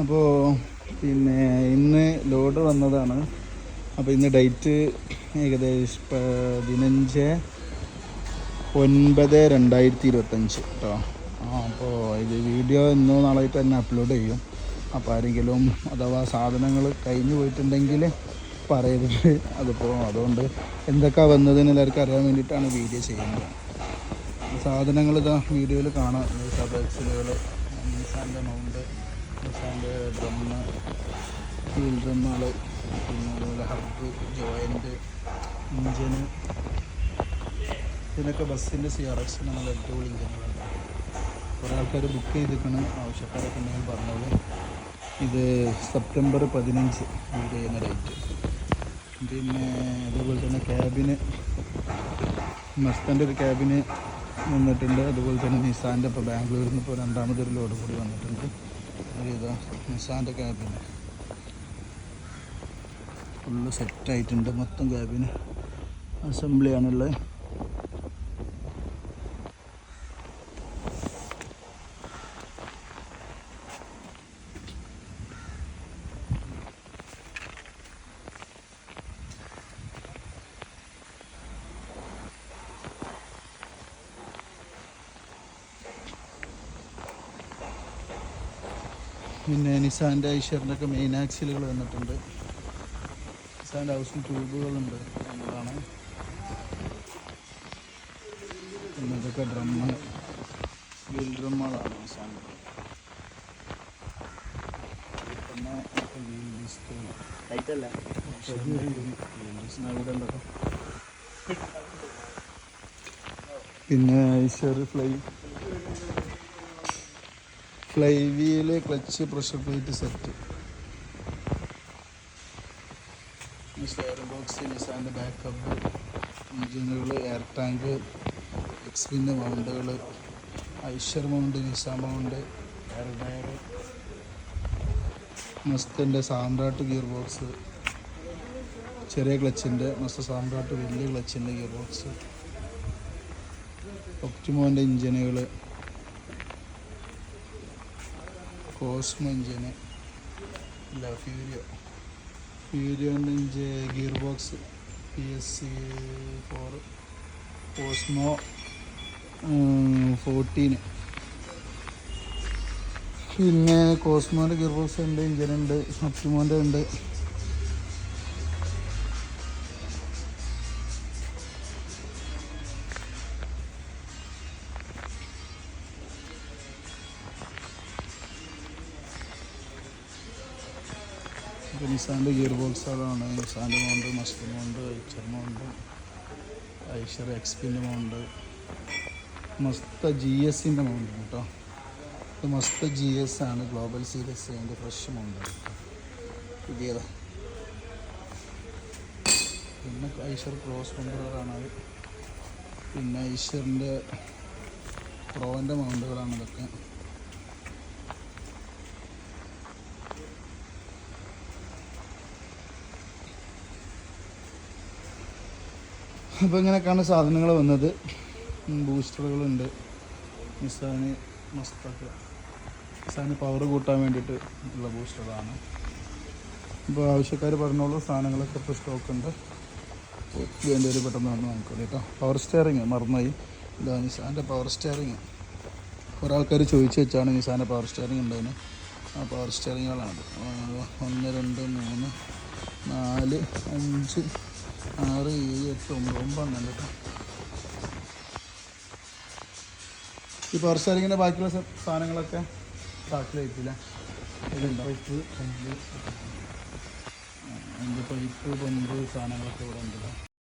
അപ്പോൾ പിന്നെ ഇന്ന് ലോഡ് വന്നതാണ്. അപ്പോൾ ഇന്ന് ഡേറ്റ് ഏകദേശം പതിനഞ്ച് ഒൻപത് രണ്ടായിരത്തി ഇരുപത്തഞ്ച് കേട്ടോ അപ്പോൾ ഇത് വീഡിയോ ഇന്നോ നാളായിട്ട് തന്നെ അപ്ലോഡ് ചെയ്യും. അപ്പോൾ ആരെങ്കിലും അഥവാ സാധനങ്ങൾ കഴിഞ്ഞു പോയിട്ടുണ്ടെങ്കിൽ പറയരുത്. അതിപ്പോൾ അതുകൊണ്ട് എന്തൊക്കെയാണ് വന്നതെന്ന് എല്ലാവർക്കും അറിയാൻ വേണ്ടിയിട്ടാണ് വീഡിയോ ചെയ്യുന്നത്. സാധനങ്ങൾ ഇതാ വീഡിയോയിൽ കാണാം. നിസാന്റെ മൗണ്ട് നിസാന്റെ ഡ്രമ്മ് ഡ്രമ്മുകൾ പിന്നെ അതുപോലെ ഹബ്ബ് ജോയിന്റ് ഇഞ്ചിന് ഇതിനൊക്കെ ബസ്സിന്റെ സി ആർ എക്സിന് നല്ല അടിപൊളി ഇഞ്ചിനുകളുണ്ട് കുറേ ആൾക്കാർ ബുക്ക് ചെയ്തിരിക്കണം ആവശ്യക്കാരൊക്കെ ഉണ്ടെങ്കിൽ പറഞ്ഞത് ഇത് സെപ്റ്റംബർ പതിനഞ്ച് ബുക്ക് ചെയ്യുന്ന ഡേറ്റ് പിന്നെ അതുപോലെ തന്നെ ക്യാബിന് മസ്തന്റെ ഒരു ക്യാബിന് വന്നിട്ടുണ്ട് അതുപോലെ തന്നെ നിസാന്റെ ഇപ്പോൾ ബാംഗ്ലൂരിൽ നിന്ന് ഇപ്പോൾ രണ്ടാമതൊരു ലോഡ് കൂടി വന്നിട്ടുണ്ട്. ഇതാ നിസാന്റെ ക്യാബിന് ഫുള്ള് സെറ്റായിട്ടുണ്ട് മൊത്തം ക്യാബിന് അസംബ്ലിയാണുള്ളത് പിന്നെ നിസാന്റെ ഐശ്വറിന്റെ ഒക്കെ മെയിൻ ആക്സിലുകൾ വന്നിട്ടുണ്ട്. നിസാന്റെ ഹൗസിൽ ട്യൂബുകളുണ്ട് എന്നതാണ് പിന്നെ ഇതൊക്കെ ഡ്രമ്മ് വീൽ ഡ്രമ്മുകളാണ് നിസാന്റെ. പിന്നെ വീൽ പിന്നെ Eicher fly fly wheel clutch pressure plate set box നിസാന്റെ backup എഞ്ചിനുകൾ എയർ ടാങ്ക് എക്സ്പിന്റെ മൗണ്ടുകൾ ഐഷർ മൗണ്ട് നിസ മൗണ്ട് എയർ ടയർ മസ്തിന്റെ സാമ്രാട്ട് ഗിയർ ബോക്സ് ചെറിയ ക്ലച്ചിന്റെ മസ്ത സാമ്രാട്ട് വലിയ ക്ലച്ചിന്റെ ഗിയർ ബോക്സ് ഒപ്റ്റിമോന്റെ എഞ്ചിനുകൾ കോസ്മോ എഞ്ചിന് ഇല്ല ഫ്യൂരിയോ. ഫ്യൂരിയോന്റെ എഞ്ച് gear box P S C four Cosmo fourteen. പിന്നെ കോസ്മോന്റെ ഗിയർ ബോക്സ് ഉണ്ട് എഞ്ചിനുണ്ട് ഒപ്റ്റിമോന്റെ ഉണ്ട്. നിസാന്റെ ഗിയർ ബോക്സുകളാണ് നിസാന്റെ mount Mazda mount Eicher mount Eicher എക്സ്പിന്റെ mount. Mazda G എസിന്റെ മൗണ്ട് കേട്ടോ. ഇത് മസ്ത ജി എസ് ആണ് ഗ്ലോബൽ സീരീസ് അതിന്റെ ഫ്രഷ് മൗണ്ട് പുതിയതാ. പിന്നെ ഐഷർ ക്രോസ് മൗണ്ടുകളാണ് അത്. പിന്നെ ഐഷറിന്റെ പ്രോന്റെ മൗണ്ടുകളാണ് ഇതൊക്കെ. അപ്പോൾ ഇങ്ങനെയൊക്കെയാണ് സാധനങ്ങൾ വന്നത് ബൂസ്റ്ററുകളുണ്ട് നിസാന് മസ്തക്ക്. നിസാന് പവർ കൂട്ടാൻ വേണ്ടിയിട്ട് ഉള്ള ബൂസ്റ്ററാണ് ഇപ്പോൾ ആവശ്യക്കാർ പറഞ്ഞോളൂ സാധനങ്ങളൊക്കെ ഇപ്പോൾ സ്റ്റോക്ക് ഉണ്ട്. വേണ്ടി ഒരു പെട്ടെന്ന് വന്ന് നോക്കാം കേട്ടോ. പവർ സ്റ്റിയറിങ് മറന്നായി ഇതാ നിസാന്റെ പവർ സ്റ്റിയറിങ് കുറേ ആൾക്കാർ ചോദിച്ചു വെച്ചാണ് നിസാന്റെ പവർ സ്റ്റിയറിങ് ഉണ്ടതിന് ആ പവർ സ്റ്റിയറിങ്ങുകളാണ് ഒന്ന് രണ്ട് മൂന്ന് നാല് അഞ്ച് ആറ് ഏഴ് എട്ട് ഒമ്പത് ഒമ്പതെണ്ണം കേട്ടോ. ഈ പവർ സ്റ്റാരിങ്ങിന്റെ ബാക്കിയുള്ള സാധനങ്ങളൊക്കെ ബാക്കി ഇതിലുണ്ടോ പൈപ്പ് പമ്പ് അതിന്റെ പൈപ്പ് പമ്പ് സാധനങ്ങളൊക്കെ ഇവിടെ ഉണ്ട്